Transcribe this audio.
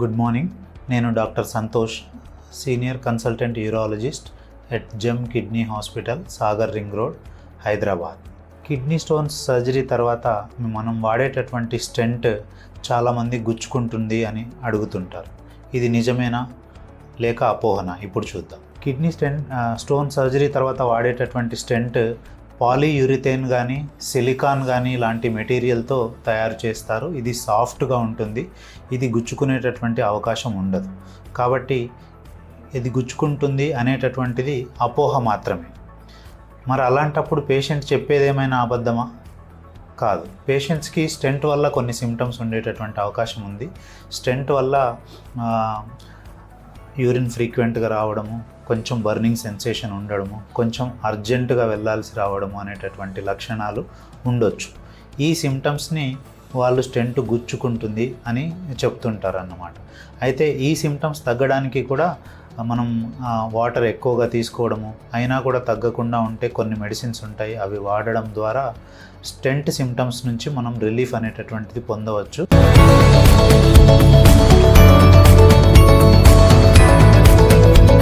Good morning. నేను doctor Santosh senior consultant urologist at Gem kidney hospital Sagar ring road Hyderabad. Kidney stones surgery తర్వాత మనం వాడేటటువంటి stent చాలామంది గుచ్చుకుంటుంది అని అడుగుతుంటారు. ఇది నిజమేనా? లేక అపోహన? ఇప్పుడు చూద్దాం. కిడ్నీ స్టెంట్ స్టోన్ సర్జరీ తర్వాత వాడేటటువంటి స్టెంట్ పాలీయూరిథేన్ కానీ సిలికాన్ కానీ లాంటి మెటీరియల్తో తయారు చేస్తారు. ఇది సాఫ్ట్గా ఉంటుంది. ఇది గుచ్చుకునేటటువంటి అవకాశం ఉండదు. కాబట్టి ఇది గుచ్చుకుంటుంది అనేటటువంటిది అపోహ మాత్రమే. మరి అలాంటప్పుడు పేషెంట్ చెప్పేది ఏమైనా అబద్ధమా? కాదు. పేషెంట్స్కి స్టెంట్ వల్ల కొన్ని సిమ్టమ్స్ ఉండేటటువంటి అవకాశం ఉంది. స్టెంట్ వల్ల యూరిన్ ఫ్రీక్వెంట్గా రావడము కొంచెం బర్నింగ్ సెన్సేషన్ ఉండడము కొంచెం అర్జెంటుగా వెళ్ళాల్సి రావడము అనేటటువంటి లక్షణాలు ఉండొచ్చు. ఈ సిమ్టమ్స్ని వాళ్ళు స్టెంట్ గుచ్చుకుంటుంది అని చెప్తుంటారు అన్నమాట అయితే ఈ సిమ్టమ్స్ తగ్గడానికి కూడా మనం వాటర్ ఎక్కువగా తీసుకోవడము అయినా కూడా తగ్గకుండా ఉంటే కొన్ని మెడిసిన్స్ ఉంటాయి అవి వాడడం ద్వారా స్టెంట్ సిమ్టమ్స్ నుంచి మనం రిలీఫ్ అనేటటువంటిది పొందవచ్చు.